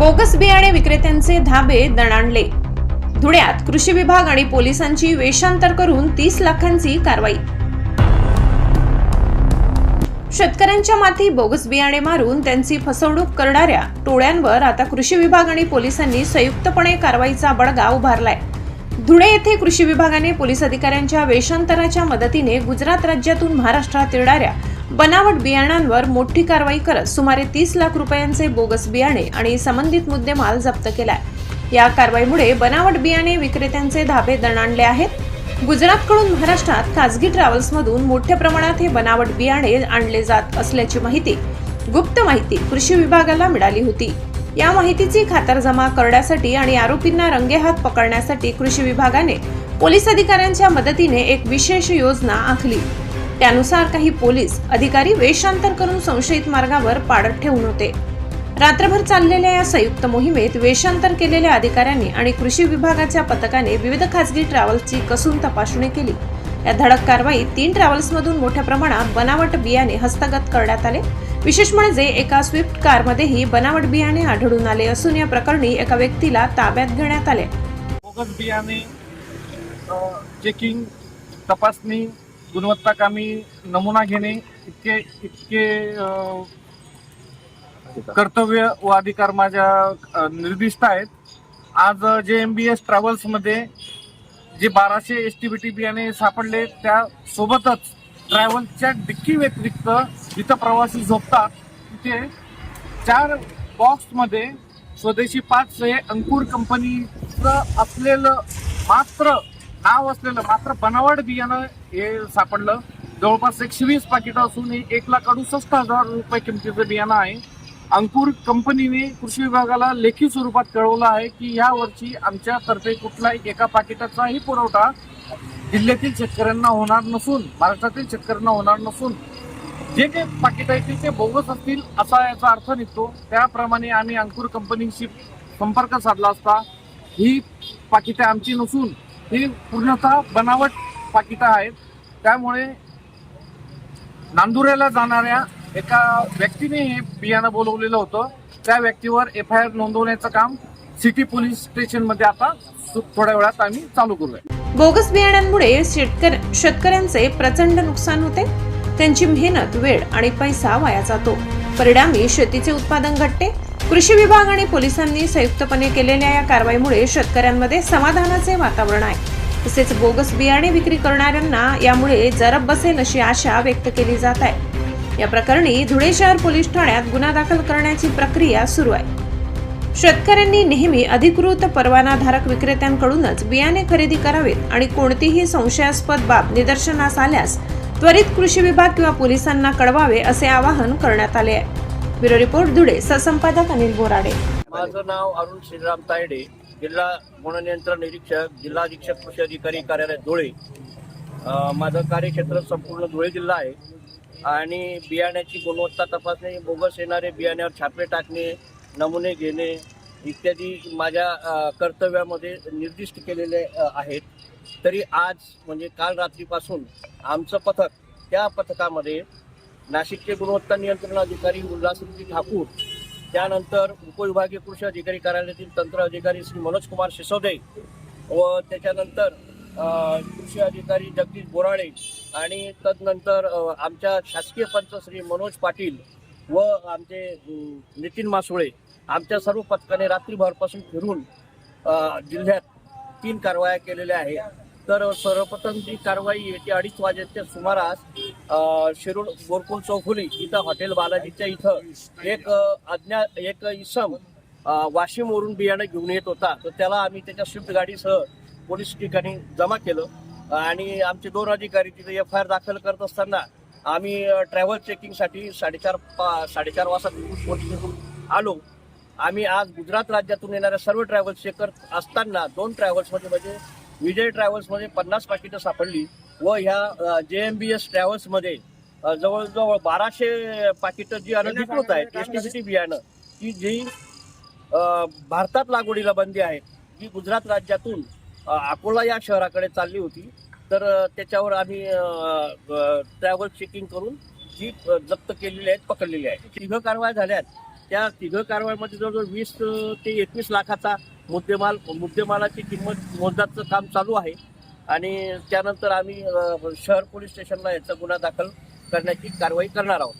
Bogus बियाणे विक्रेत्यांचे धाबे दणाणले. धुळ्यात कृषी विभाग आणि पोलिसांची वेषांतर करून तीस लाखांची कारवाई. शेतकऱ्यांच्या माथी बोगस बियाणे मारून त्यांची फसवणूक करणाऱ्या टोळ्यांवर आता कृषी विभाग आणि पोलिसांनी संयुक्तपणे कारवाईचा बडगा उभारलाय. धुळे येथे कृषी विभागाने पोलीस अधिकाऱ्यांच्या वेषांतराच्या मदतीने गुजरात राज्यातून महाराष्ट्रात येणाऱ्या बनावट बियाणांवर मोठी कारवाई करत सुमारे तीस लाख रुपयांचे बोगस बियाणे आणि संबंधित मुद्देमाल जप्त केलाय. या कारवाईमुळे बनावट बियाणे विक्रेत्यांचे धाबे दणाणले आहेत. गुजरातकडून महाराष्ट्रात खासगी ट्रॅव्हल्समधून मोठ्या प्रमाणात हे बनावट बियाणे आणले जात असल्याची माहिती गुप्त माहिती कृषी विभागाला मिळाली होती. या माहितीची खातरजमा करण्यासाठी आणि आरोपींना रंगेहात पकडण्यासाठी कृषी विभागाने पोलीस अधिकाऱ्यांच्या मदतीने एक विशेष योजना आखली. त्यानुसार काही पोलीस अधिकारी वेषांतर करून संशयित मार्गावर पाडत ठेवून होते. रात्रभर चाललेल्या या संयुक्त मोहिमेत वेषांतर केलेल्या अधिकाऱ्यांनी आणि कृषी विभागाच्या पथकाने विविध खासगी ट्रॅव्हल्सची कसून तपासणी केली. या धडक कारवाईत तीन ट्रॅव्हल्समधून मोठ्या प्रमाणात बनावट बियाणे हस्तगत करण्यात आले. विशेष म्हणजे एका स्विफ्ट कारमध्येही बनावट बियाणे आढळून आले असून या प्रकरणी एका व्यक्तीला ताब्यात घेण्यात आले. बोगस बियाणे चेकिंग तपासणी गुणवत्ता कामी नमुना घेणे इतके इतके कर्तव्य व अधिकार माझ्या निर्दिष्ट आहेत. आज जे एम बी एस ट्रॅव्हल्समध्ये जे बाराशे एस टी बी टी बियाणे सापडले त्या सोबतच ट्रॅव्हल्सच्या डिक्की व्यतिरिक्त जिथं प्रवासी झोपतात तिथे चार बॉक्समध्ये स्वदेशी पाच हे अंकुर कंपनीचं असलेलं मात्र नाव असलेलं मात्र बनावट बियाणं हे सापडलं. जवळपास एकशे वीस पाकिटं असून हे एक लाख अडुसष्ट हजार रुपये किमतीचं बियाणं आहे. अंकुर कंपनीने कृषी विभागाला लेखी स्वरूपात कळवलं आहे की या वर्षी आमच्यातर्फे कुठलाही एका पाकिटाचाही पुरवठा जिल्ह्यातील शेतकऱ्यांना होणार नसून महाराष्ट्रातील शेतकऱ्यांना होणार नसून. जे काही पाकिट आहेत ते बोगस असतील असा याचा अर्थ निघतो. त्याप्रमाणे आम्ही अंकुर कंपनीशी संपर्क साधला असता ही पाकिटं आमची नसून ही पूर्णतः बनावट पाकिटं आहेत. त्यामुळे नांदुऱ्याला जाणाऱ्या एका व्यक्तीने हे बियाणं बोलवलेलं होतं. त्या व्यक्तीवर एफ आय आर नोंदवण्याचं काम सिटी पोलीस स्टेशनमध्ये आता थोड्या वेळात आम्ही चालू करूया. बोगस बियाण्यांमुळे शेतकर शेतकऱ्यांचे प्रचंड नुकसान होते. त्यांची मेहनत वेळ आणि पैसा वाया जातो. परिणामी शेतीचे उत्पादन घटते. कृषी विभाग आणि पोलिसांनी संयुक्तपणे केलेल्या या कारवाईमुळे शेतकऱ्यांमध्ये समाधानाचे वातावरण आहे. तसेच बोगस बियाणे विक्री करणाऱ्यांना यामुळे जरब बसेल अशी आशा व्यक्त केली जात आहे. या प्रकरणी धुळे शहर पोलीस ठाण्यात गुन्हा दाखल करण्याची प्रक्रिया सुरू आहे. शेतकऱ्यांनी नेहमी अधिकृत परवानाधारक विक्रेत्यांकडूनच बियाणे खरेदी करावेत आणि कोणतीही संशयास्पद बाब निदर्शनास आल्यास त्वरित कृषी विभाग किंवा पोलिसांना कळवावे असे आवाहन करण्यात आले आहे. ब्युरो रिपोर्ट धुळे सहसंपादक अनिल बोराडे. माझं नाव अरुण श्रीराम तायडे जिल्हा गुणनियंत्रण निरीक्षक जिल्हा अधीक्षक कृषी अधिकारी कार्यालय धुळे. माझं कार्यक्षेत्र संपूर्ण धुळे जिल्हा आहे. आणि बियाण्याची गुणवत्ता तपासणे बोगस येणारे बियाण्यावर छापे टाकणे नमुने घेणे इत्यादी माझ्या कर्तव्यामध्ये निर्दिष्ट केलेले आहेत. तरी आज म्हणजे काल रात्रीपासून आमचं पथक त्या पथकामध्ये नाशिकचे गुणवत्ता नियंत्रण अधिकारी उल्हासजी ठाकूर त्यानंतर उपविभागीय कृषी अधिकारी कार्यालयातील तंत्र अधिकारी श्री मनोज कुमार सिसोदे व त्याच्यानंतर कृषी अधिकारी जगदीश बोराळे आणि तदनंतर आमच्या शासकीय पंच श्री मनोज पाटील व आमचे नितीन मासुळे आमच्या सर्व पथकाने रात्रीभरपासून फिरून जिल्ह्यात तीन कारवाया केलेल्या आहेत. तर सर्वप्रथम जी कारवाई येते अडीच वाजेच्या सुमारास शिरूर गोरकुल चौफुली इथं हॉटेल बालाजीच्या इथं एक अज्ञात अज्ञा एक इसम वाशिमवरून बियाणं घेऊन येत होता. तर त्याला आम्ही त्याच्या स्विफ्ट गाडीसह पोलीस ठिकाणी जमा केलं. आणि आमचे दोन अधिकारी तिथे एफ आय आर दाखल करत असताना आम्ही ट्रॅव्हल चेकिंगसाठी साडेचार पा साडेचार वाजता पोलीस आलो. आम्ही आज गुजरात राज्यातून येणाऱ्या सर्व ट्रॅव्हल्स चेक करत असताना दोन ट्रॅव्हल्समध्ये म्हणजे विजय ट्रॅव्हल्समध्ये पन्नास पाकिटं सापडली. व ह्या जे एम बी एस ट्रॅव्हल्समध्ये जवळजवळ बाराशे पाकिटं जी अनधिकृत आहेत एस टी सी टी बियाणं की जी भारतात लागवडीला बंदी आहे जी गुजरात राज्यातून अकोला या शहराकडे चालली होती तर त्याच्यावर आम्ही ट्रॅव्हल चेकिंग करून जी जप्त केलेली आहेत पकडलेली आहे तिघ कारवाया झाल्यात. त्या तिघं कारवाईमध्ये जवळजवळ वीस ते एकवीस लाखाचा मुद्देमाल मुद्देमालाची किंमत मोजदाचं काम चालू आहे. आणि त्यानंतर आम्ही शहर पोलीस स्टेशनला याचा गुन्हा दाखल करण्याची कारवाई करणार आहोत.